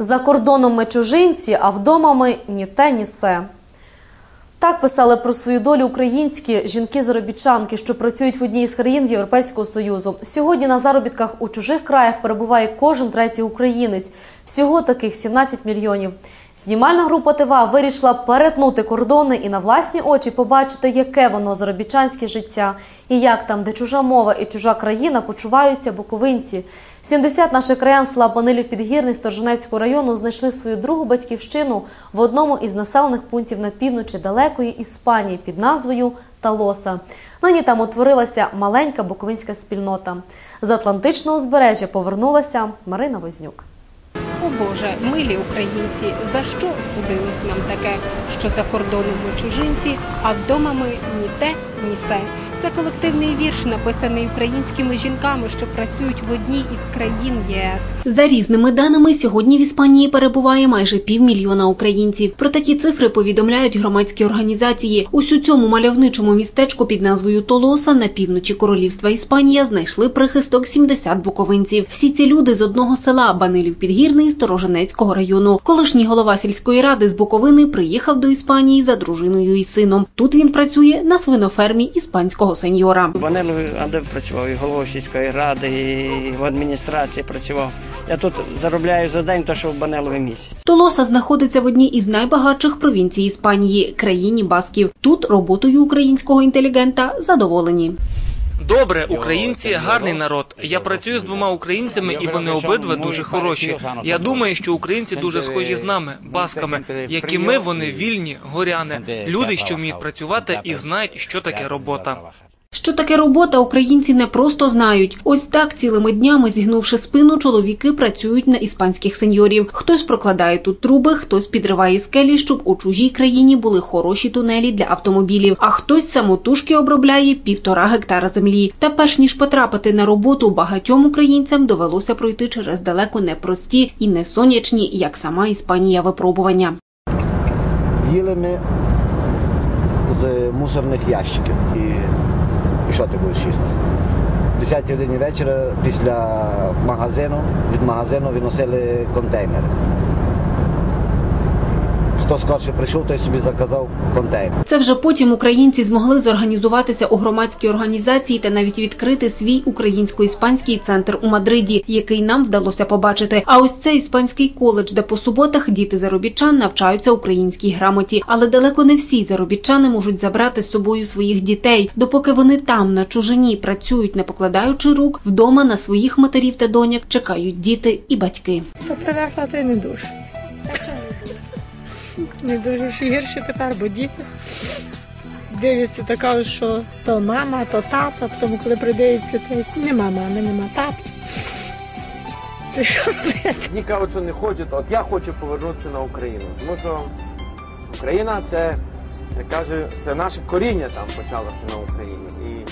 За кордоном ми чужинці, а вдома ми ні те, ні се. Так писали про свою долю українські жінки-заробітчанки, що працюють в одній із країн Європейського Союзу. Сьогодні на заробітках у чужих краях перебуває кожен третій українець. Всього таких 17 мільйонів. Знімальна група ТВА вирішила перетнути кордони і на власні очі побачити, яке воно заробітчанське життя, і як там, де чужа мова і чужа країна, почуваються буковинці. 70 наших краян села Банилів Підгірний Сторженецького району знайшли свою другу батьківщину в одному із населених пунктів на півночі далекої Іспанії під назвою Талоса. Нині там утворилася маленька буковинська спільнота. З Атлантичного узбережжя повернулася Марина Вознюк. Боже, милі українці, за що судилось нам таке, що за кордоном ми чужинці, а вдома ми ні те, ні се. Це колективний вірш, написаний українськими жінками, що працюють в одній із країн ЄС. За різними даними, сьогодні в Іспанії перебуває майже півмільйона українців. Про такі цифри повідомляють громадські організації. Ось цьому мальовничому містечку під назвою Толоса на півночі королівства Іспанія знайшли прихисток 70 буковинців. Всі ці люди з одного села Банилів Підгірний Стороженецького району. Колишній голова сільської ради з Буковини приїхав до Іспанії за дружиною і сином. Тут він працює на свинофермі іспанського сеньора. В Банилові Андев працював і головою сільської ради, і в адміністрації працював. Я тут заробляю за день, то що в Банилові місяць. Толоса знаходиться в одній із найбагатших провінцій Іспанії країні Басків. Тут роботою українського інтелігента задоволені. Добре, українці гарний народ. Я працюю з двома українцями, і вони обидва дуже хороші. Я думаю, що українці дуже схожі з нами, басками. які ми, вони вільні, горяни, люди, що вміють працювати і знають, що таке робота. Що таке робота, українці не просто знають. Ось так цілими днями, зігнувши спину, чоловіки працюють на іспанських сеньорів. Хтось прокладає тут труби, хтось підриває скелі, щоб у чужій країні були хороші тунелі для автомобілів. А хтось самотужки обробляє півтора гектара землі. Та перш ніж потрапити на роботу, багатьом українцям довелося пройти через далеко непрості і не сонячні, як сама Іспанія, випробування. Їли ми з мусорних ящиків. І, ти будеш їсти? В 10 годині вечора після магазину, від магазину виносили контейнери. Хто скорше прийшов, той собі заказав контейнер. Це вже потім українці змогли зорганізуватися у громадській організації та навіть відкрити свій українсько-іспанський центр у Мадриді, який нам вдалося побачити. А ось це іспанський коледж, де по суботах діти заробітчан навчаються українській грамоті. Але далеко не всі заробітчани можуть забрати з собою своїх дітей, допоки вони там на чужині працюють, не покладаючи рук, вдома на своїх матерів та доняк чекають діти і батьки. То привикла, ти не дуже. Не дуже гірше тепер, бо діти дивляться та кажуть, що то мама, то тато, потім коли придивиться, то нема мами, нема тата. Ти що? Одні кажуть, що не хочуть, от я хочу повернутися на Україну. Тому що Україна це, як каже, це наше коріння там почалося на Україні. І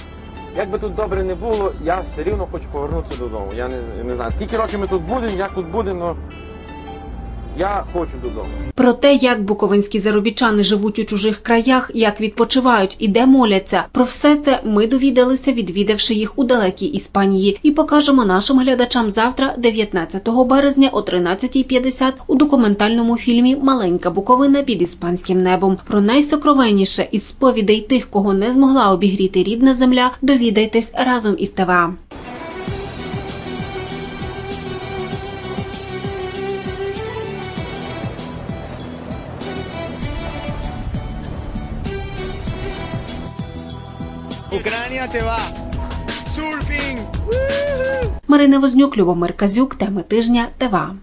як би тут добре не було, я все рівно хочу повернутися додому. Я не, не знаю, скільки років ми тут будемо, як тут будемо, але я хочу додому. Про те, як буковинські заробітчани живуть у чужих краях, як відпочивають і де моляться. Про все це ми довідалися, відвідавши їх у далекій Іспанії, і покажемо нашим глядачам завтра, 19 березня о 13.50 у документальному фільмі Маленька Буковина під іспанським небом. Про найсокровенніше із сповідей тих, кого не змогла обігріти рідна земля, довідайтесь разом із ТВА. Україна тебе! Surfing. Марина Вознюк, Любомир Казюк, теми тижня ТВА.